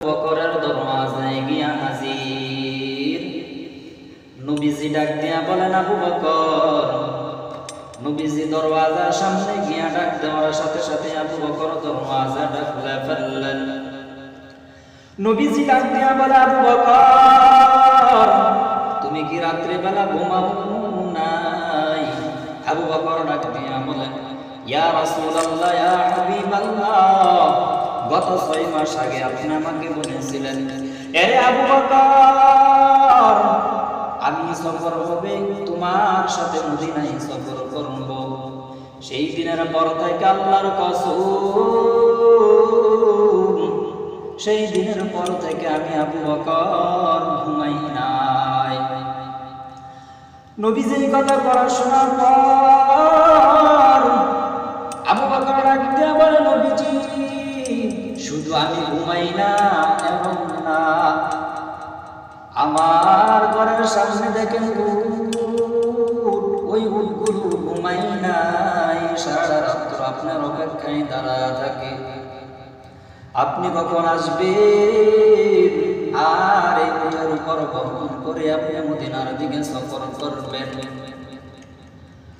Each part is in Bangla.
বকরের গিয়া হাজির। নবীজি ডাক দিয়া বলেন, আবু বকর, নবীজি দরওয়াজার সামনে গিয়া ডাক দেওয়ার সাথে সাথে আবু বকর দরওয়াজাটা খুলে ফেললেন। নবীজি ডাক দিয়া বলে, আবু বকর, তুমি কি রাত্রে বেলা ঘুমাবো? নাই। আবু বকর ডাক দিয়া বলেন ইয়া রাসূলুল্লাহ, ইয়া হাবিবাল্লাহ গত ছয় মাস আগে আপনি আমাকে বলেছিলেন, এরে আবু আমি সফর হবে তোমার সাথে মদিনায় সফর করব। সেই দিনের পর থেকে আল্লাহর কসম, সেই দিনের পর থেকে আমি আবু বকর ঘুমাই নাই। নবী যেই কথা পড়াশোনার পর শুধু আমি ঘুমাই না এবং না। আমার ঘরের সামনে দেখেন ওই উটগুলো ঘুমাই নাই। সারা রাত্র আপনার অপেক্ষায় দাঁড়া থাকে। আপনি কখন আসবেন? আর এই উটের উপর বহন করে আপনি মদিনার দিকে সফর করবেন।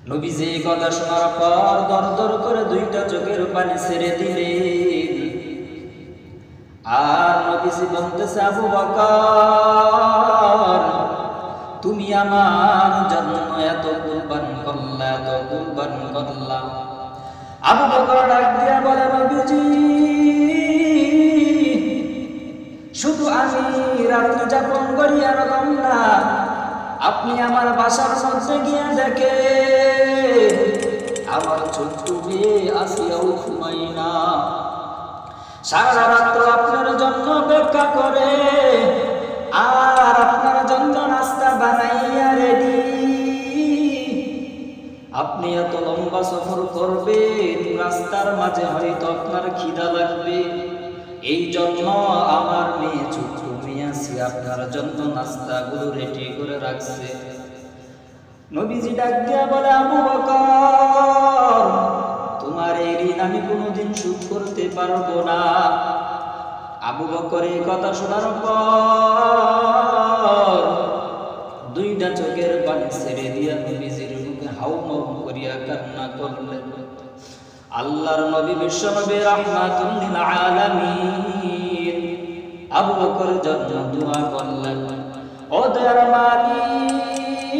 নবী যে কথা শোনার পর দর দর করে দুইটা চোখের পানি ছেড়ে দিলেন। আর তুমি আমার জন্য এত কুরবান করলা, এত কুরবান করলা। আবু বকর ডাক দিয়া বলে নবীজি শুধু আমি রাত্রি যাপন করি এরকম না আপনি আমার বাসার মধ্যে গিয়ে দেখে, আমার ছোট্ট মেয়ে আসিয়াও ঘুমাই না। সারা রাত্র অপেক্ষা করে। আর আপনার জন্য নাস্তা বানাইয়া রেডি। আপনি এত লম্বা সফর করবেন, রাস্তার মাঝে হয়তো আপনার খিদা লাগবে। এই জন্য আমার মেয়ে ছোট্ট মেয়ে আপনার জন্য নাস্তাগুলো রেডি করে রাখছে। নবীজি ডাক দিয়া বলে, আবু বকর, তোমার এই ঋণ আমি কোনোদিন শোধ করতে পারব না। আবু বকর এই কথা শোনার পর দুইটা চোখের পানি ছেড়ে দিয়া নবীজির মুখে হাউ মাউ করিয়া কান্না করলেন আল্লাহর নবী বিশ্ব নবী রাহমাতুল লিল আলামিন আবু বকর জন্য দোয়া করলেন, ও দয়ার মালিক,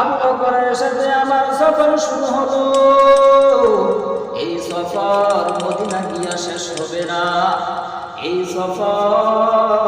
আবু বকরের সাথে আমার সফর শুরু হলো। এই